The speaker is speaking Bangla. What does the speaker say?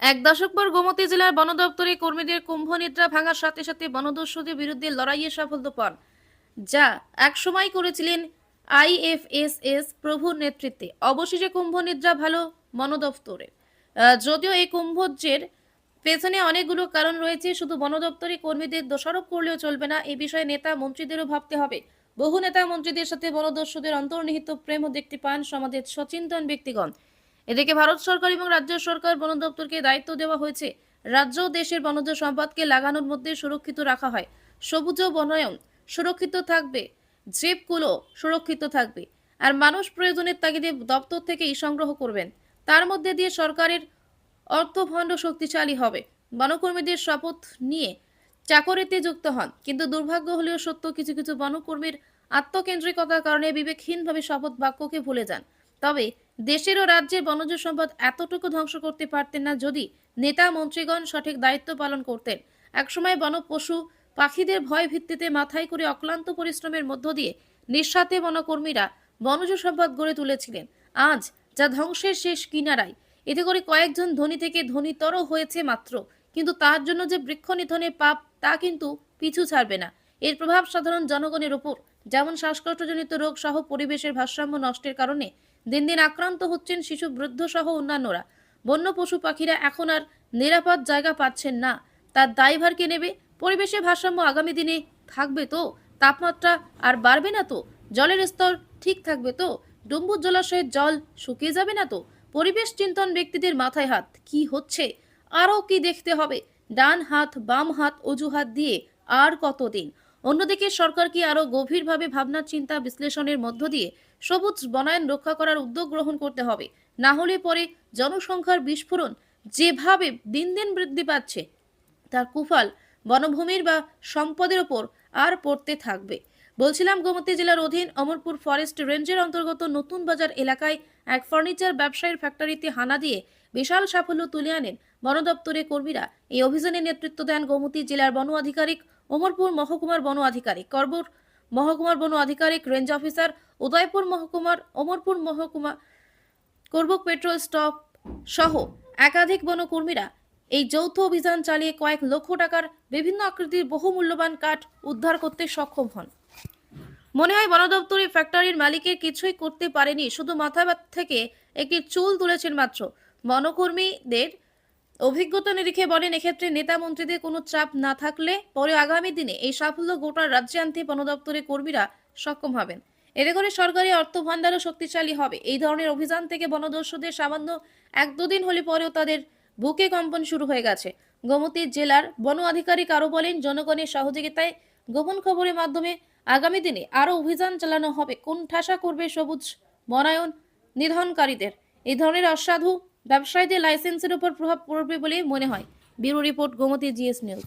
এক দশক পর গোমতী জেলার বন দপ্তরে কর্মীদের কুম্ভ নিদ্রা ভাঙার সাথে সাথে বনদস্যুদের বিরুদ্ধে লড়াইয়ে সাফল্য পান, যা একসময় করেছিলেন আইএফএসএস প্রভুর নেতৃত্বে। অবশেষে কুম্ভ নিদ্রা ভালো বন দপ্তরে। যদিও এই কুম্ভজ্যের পেছনে অনেকগুলো কারণ রয়েছে, শুধু বন দপ্তরে কর্মীদের দোষারোপ করলেও চলবে না, এ বিষয়ে নেতা মন্ত্রীদেরও ভাবতে হবে। বহু নেতা মন্ত্রীদের সাথে বনদস্যুদের অন্তর্নিহিত প্রেমও দেখতে পান সমাজের সচিন্তন ব্যক্তিগণ। এদিকে ভারত সরকার এবং রাজ্য সরকার বন দপ্তরকে দায়িত্ব দেওয়া হয়েছে। রাজ্য দেশের বনজ সম্পদকে লাগানোর মধ্যে সুরক্ষিত রাখা হয়। সবুজ বনায়ন সুরক্ষিত থাকবে। জীবগুলো সুরক্ষিত থাকবে। আর মানুষ প্রয়োজনের তাগিদে দপ্তর থেকেই সংগ্রহ করবেন। তার মধ্যে দিয়ে সরকারের অর্থভণ্ড শক্তিশালী হবে। বনকর্মীদের শপথ নিয়ে চাকরিতে যুক্ত হন। কিন্তু দুর্ভাগ্য হলেও সত্য, কিছু কিছু বনকর্মীর আত্মকেন্দ্রিকতার কারণে বিবেকহীনভাবে শপথ বাক্যকে ভুলে যান। তবে দেশের ও রাজ্যের বনজ সম্পদ এতটুকু ধ্বংস করতে পারতেন না যদি নেতা মন্ত্রীগণ সঠিক দায়িত্ব পালন করতেন। একসময় বন পশু পাখিদের ভয় ভিত্তিতে মাথায় করে অক্লান্ত পরিশ্রমের মধ্য দিয়ে নিঃস্বার্থে বনকর্মীরা বনজ সম্পদ গড়ে তুলেছিলেন। আজ যা ধ্বংসের শেষ কিনারায়। এতে করে কয়েকজন ধনী থেকে ধনীতর হয়েছে মাত্র। কিন্তু তার জন্য যে বৃক্ষ নিধনের পাপ, তা কিন্তু পিছু ছাড়বে না। এর প্রভাব সাধারণ জনগণের উপর। যেমন শ্বাসকষ্টজনিত রোগ সহ পরিবেশের ভারসাম্য নষ্টের কারণে দিন দিন আক্রান্ত হচ্ছেন শিশু বৃদ্ধ সহ অন্যান্যরা। বন্য পশু পাখিরা এখন আর নিরাপদ জায়গা পাচ্ছেন না। তার দায়ভার কে নেবে, পরিবেশে ভারসাম্য আগামী দিনে থাকবে তো, তাপমাত্রা আর বাড়বে না তো, জলের স্তর ঠিক থাকবে তো, ডুম্বুর জলাশয়ের জল শুকিয়ে যাবে না তো, পরিবেশ চিন্তন ব্যক্তিদের মাথায় হাত, কি হচ্ছে? আরও কি দেখতে হবে? ডান হাত, বাম হাত, অজুহাত দিয়ে আর কতদিন? অন্যদিকে সরকার কি আরও গভীরভাবে ভাবনা, চিন্তা, বিশ্লেষণের মধ্য দিয়ে সবুজ বনায়ন রক্ষা করার উদ্যোগ গ্রহণ করতে হবে? না হলে পরে জনসংখ্যার বিস্ফোরণ যেভাবে দিন দিন বৃদ্ধি পাচ্ছে, তার কুফাল বনভূমির বা সম্পদের ওপর আর পড়তে থাকবে। বলছিলাম গোমতী জেলার অধীন অমরপুর ফরেস্ট রেঞ্জের অন্তর্গত নতুন বাজার এলাকায় এক ফার্নিচার ব্যবসায়ীর ফ্যাক্টরিতে হানা দিয়ে বিশাল সাফল্য তুলে আনেন বন দপ্তরের কর্মীরা। এই অভিযানে নেতৃত্ব দেন গোমতী জেলার বন আধিকারিক অমরপুর মহকুমার বন আধিকারিক করবুর মহকুমার বন আধিকারিক রেঞ্জ অফিসার উদয়পুর মহকুমার অমরপুর মহকুমা করবুক পেট্রোল স্টপ সহ একাধিক বনকর্মীরা এই যৌথ অভিযান চালিয়ে কয়েক লক্ষ টাকার বিভিন্ন আকৃতির বহু মূল্যবান কাঠ উদ্ধার করতে সক্ষম হন। মনে হয় বন দপ্তরের ফ্যাক্টরির মালিকের কিছুই করতে পারেনি, শুধু মাথা থেকে একটি চুল তুলেছেন মাত্র। বনকর্মীদের অভিজ্ঞতা নিরিখে বলেন, এক্ষেত্রে নেতা মন্ত্রীদের কোনো চাপ না থাকলে পরে আগামী দিনে এই সাফল্য গোটা রাজ্যে আনতে বন দপ্তরের কর্মীরা সক্ষম হবেন। এতে করে সরকারি অর্থ ভান্ডারও শক্তিশালী হবে। এই ধরনের অভিযান থেকে বনদস্যুদের সামান্য এক দুদিন হলে পরেও তাদের বুকে কম্পন শুরু হয়ে গেছে। গোমতী জেলার বন আধিকারিক আরও বলেন, জনগণের সহযোগিতায় গোপন খবরের মাধ্যমে আগামী দিনে আরও অভিযান চালানো হবে। কোন ঠাসা করবে সবুজ বনায়ন নিধনকারীদের? এই ধরনের অসাধু ব্যবসায়ীদের লাইসেন্সের উপর প্রভাব পড়বে বলে মনে হয়। Bureau report Gomti GS news.